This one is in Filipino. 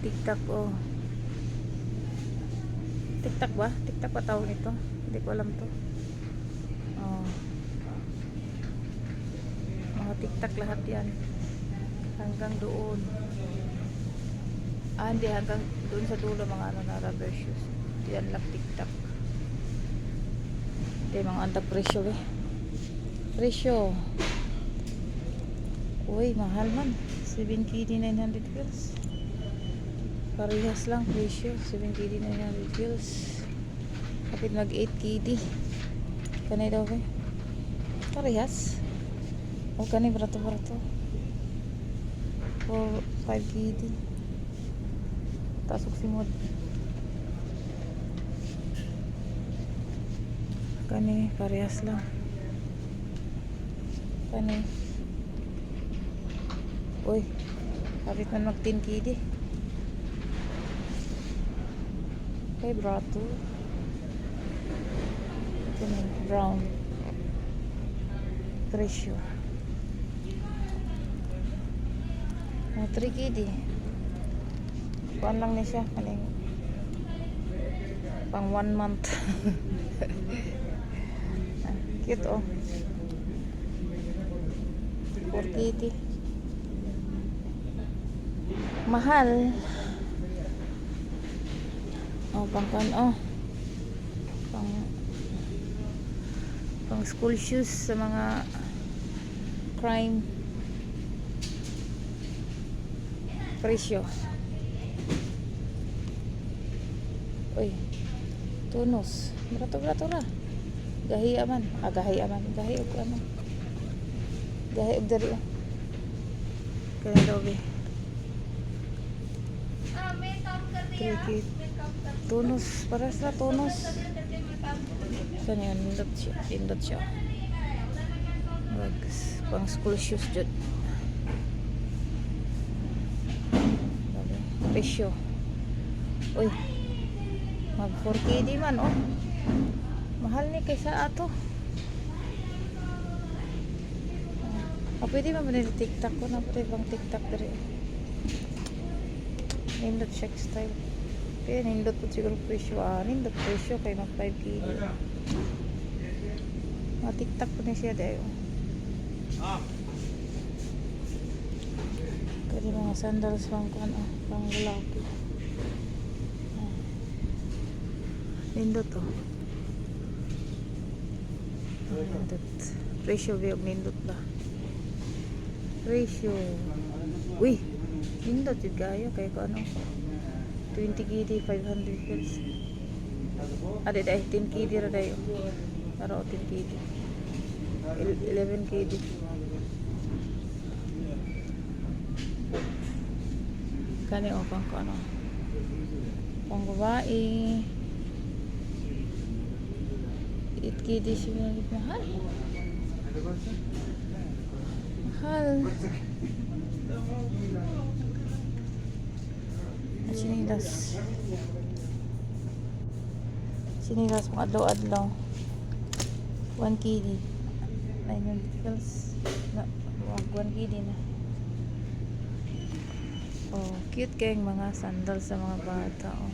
tiktak oh. Tiktak ba? Tiktak ba tawag nito? Hindi ko alam to. Oh. Mga tiktak lahat yan. Hanggang doon. Ah, hindi. Hanggang doon sa dulo mga ano na rubber shoes. Yan lang tiktak. Hindi, mga antak presyo eh. Presyo. Uy, mahal man. 7 KD 900 pills. Parehas lang presyo. 7 KD 900 pills. Kapit mag 8 KD. Kanay daw eh. Parehas. O kanay barato barato. For 5 KD. Tasok si mod. Kani parehas lang. Kani. Uy, kapit man mag 10 KD. Kay brato. Ito na, brown. Presyo. Mga 3 KD. Kuan lang ni siya. Kaning pang 1 month. Ah, Cute oh. 4 KD. Mahal. Oh, pang kan oh. Pang pang school shoes sa mga crime presyo. Uy. Tunos. Barato barato ra. Gahi aman. Ah, gahi aman. Gahi og ano. Gahi og dari. oh. Kaya daw Cricket. Tunus. Para sa tunus. Saan yun? Indot siya. Indot siya. Bags. Pang school shoes dyan. Sabi, Presyo. Uy. Mag 4K di man oh. Mahal ni kaysa ato. Ah, pwede man ba nila TikTok ko na pwede bang TikTok dali. Nindot check style. Kaya nindot po siguro presyo. Ah, nindot presyo kay mag 5 kilo. Mga TikTok po na siya dahil. Pwede mga sandals pang kuan ah, pang lalaki. Ah. Nindot oh. Nindot. Presyo ba yung nindot ba? Presyo. Uy! Nindot yung gaya kay ko ano. 20 KD 500 pills. Ade dai 10 KD ra dayo. Para o 10 KD. Il- 11 KD. Kani o pang ko ano. Pang babae. 8 KD siya mahal. Mahal. Sinilas. Sinilas mo adlaw-adlaw. 1 KD. 900 pills. Na, wag 1 KD na. Oh, cute kayong mga sandals sa mga bata. Oh.